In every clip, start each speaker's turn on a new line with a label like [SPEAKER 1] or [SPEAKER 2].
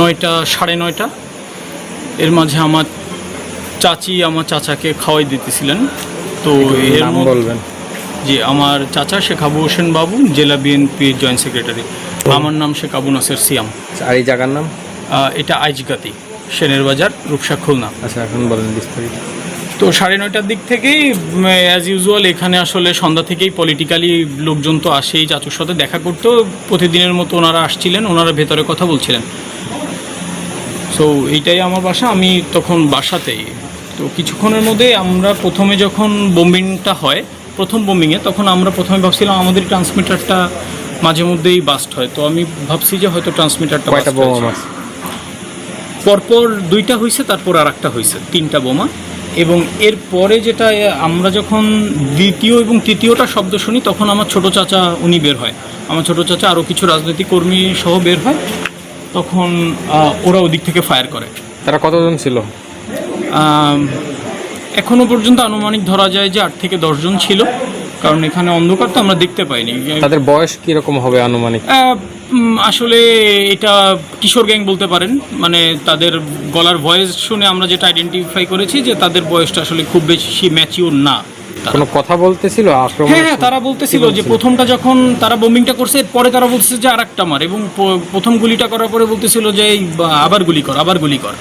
[SPEAKER 1] নয়টা সাড়ে নয়টা। এর মাঝে আমার চাচি আমার চাচাকে খাওয়াই দিতেছিলেন। তো এর
[SPEAKER 2] বলবেন।
[SPEAKER 1] জি আমার চাচা শেখ আবু হোসেন বাবু জেলা বিএনপি জয়েন্ট সেক্রেটারি। আমার নাম শেখ আবু নাসের সিয়াম।
[SPEAKER 2] আর এই জায়গার নাম?
[SPEAKER 1] এটা আইজগাতি সেনের বাজার রূপসা খুলনা।
[SPEAKER 2] আচ্ছা এখন বলেন বিস্তারিত।
[SPEAKER 1] তো সাড়ে নয়টার দিক থেকেই অ্যাজ ইউজুয়াল এখানে আসলে সন্ধ্যা থেকেই পলিটিক্যালি লোকজন তো আসেই চাচুর সাথে দেখা করতেও প্রতিদিনের মতো ওনারা আসছিলেন ওনারা ভেতরে কথা বলছিলেন। সো এইটাই আমার বাসা আমি তখন বাসাতেই। তো কিছুক্ষণের মধ্যে আমরা প্রথমে যখন বোম্বিংটা হয় প্রথম বোম্বিংয়ে তখন আমরা প্রথমে ভাবছিলাম আমাদের ট্রান্সমিটারটা মাঝে মধ্যেই বাস্ট হয়। তো আমি ভাবছি যে হয়তো ট্রান্সমিটারটা পরপর দুইটা হয়েছে তারপর আর একটা হয়েছে তিনটা বোমা। এবং এর পরে যেটা আমরা যখন দ্বিতীয় এবং তৃতীয়টা শব্দ শুনি তখন আমার ছোট চাচা উনি বের হয়। আমার ছোট চাচা আরও কিছু রাজনৈতিক কর্মী সহ বের হয়। তখন ওরা ওদিক থেকে ফায়ার করে।
[SPEAKER 2] তারা কতজন ছিল?
[SPEAKER 1] এখনও পর্যন্ত আনুমানিক ধরা যায় যে আট থেকে দশজন ছিল। কারণ এখানে অন্ধকার তো আমরা দেখতে পাইনি।
[SPEAKER 2] তাদের বয়স কীরকম হবে আনুমানিক?
[SPEAKER 1] আসলে এটা কিশোর গ্যাং বলতে পারেন। মানে তাদের গলার ভয়েস শুনে আমরা যেটা আইডেন্টিফাই করেছি যে তাদের বয়সটা আসলে খুব বেশি ম্যাচিওর না।
[SPEAKER 2] কোনো কথা বলতেছিল?
[SPEAKER 1] হ্যাঁ হ্যাঁ তারা বলতেছিল যে প্রথমটা যখন তারা বোমিংটা করছে পরে তারা বলতেছে যে আর একটা মার। এবং প্রথম গুলিটা করার পরে বলতেছিল যে এই আবার গুলি কর আবার গুলি কর।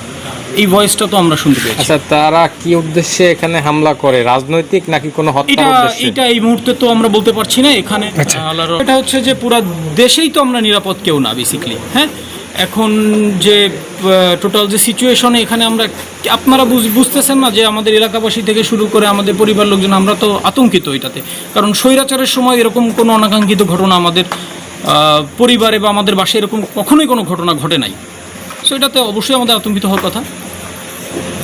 [SPEAKER 1] এই ভয়েসটা তো আমরা শুনতে পেয়েছি।
[SPEAKER 2] আচ্ছা তারা কি উদ্দেশ্যে এখানে হামলা করে? রাজনৈতিক নাকি কোনো হত্যার
[SPEAKER 1] এটা
[SPEAKER 2] উদ্দেশ্যে?
[SPEAKER 1] এটা এই মুহূর্তে তো আমরা বলতে পারছি না এখানে এটা হচ্ছে যে পুরা দেশেই তো আমরা নিরাপদ কেউ না বেসিক্যালি হ্যাঁ? এখন যে টোটাল যে সিচুয়েশনে এখানে আমরা আপনারা বুঝ- বুঝতেছেন না যে আমাদের এলাকাবাসী থেকে শুরু করে আমাদের পরিবার লোকজন আমরা তো আতঙ্কিত এটাতে। কারণ স্বৈরাচারের সময় এরকম কোনো অনাকাঙ্ক্ষিত ঘটনা আমাদের পরিবারে বা আমাদের বাসায় এরকম কখনোই কোনো ঘটনা ঘটে নাই। সো এটাতে অবশ্যই আমাদের আতঙ্কিত হওয়ার কথা।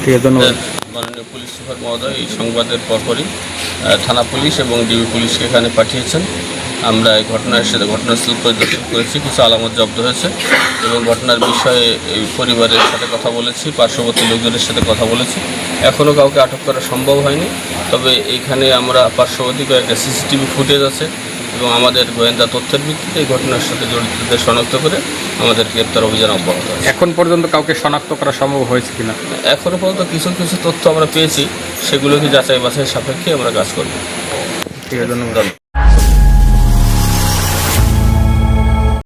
[SPEAKER 2] ঠিক আছে ধন্যবাদ।
[SPEAKER 3] মাননীয় পুলিশ সুপার মহোদয় এই সংবাদের পরপরই থানা পুলিশ এবং ডিবি পুলিশকে এখানে পাঠিয়েছেন। আমরা এই ঘটনার সাথে ঘটনাস্থল পরিদর্শন করেছি কিছু আলামত জব্দ হয়েছে এবং ঘটনার বিষয়ে এই পরিবারের সাথে কথা বলেছি পার্শ্ববর্তী লোকজনের সাথে কথা বলেছি। এখনও কাউকে আটক করা সম্ভব হয়নি তবে এইখানে আমরা পার্শ্ববর্তী কয়েকটা সিসিটিভি ফুটেজ আছে। এবং আমাদের গোয়েন্দা তথ্যের ভিত্তিতে এই ঘটনার সাথে জড়িতদের শনাক্ত করে আমাদের গ্রেপ্তার অভিযান অব্যাহত আছে।
[SPEAKER 2] এখন পর্যন্ত কাউকে শনাক্ত করা সম্ভব হয়েছে কিনা?
[SPEAKER 3] এখনও পর্যন্ত কিছু কিছু তথ্য আমরা পেয়েছি সেগুলোকে যাচাই বাছাই সাপেক্ষে আমরা কাজ করব।
[SPEAKER 2] ঠিক আছে ধন্যবাদ।
[SPEAKER 3] ধন্যবাদ।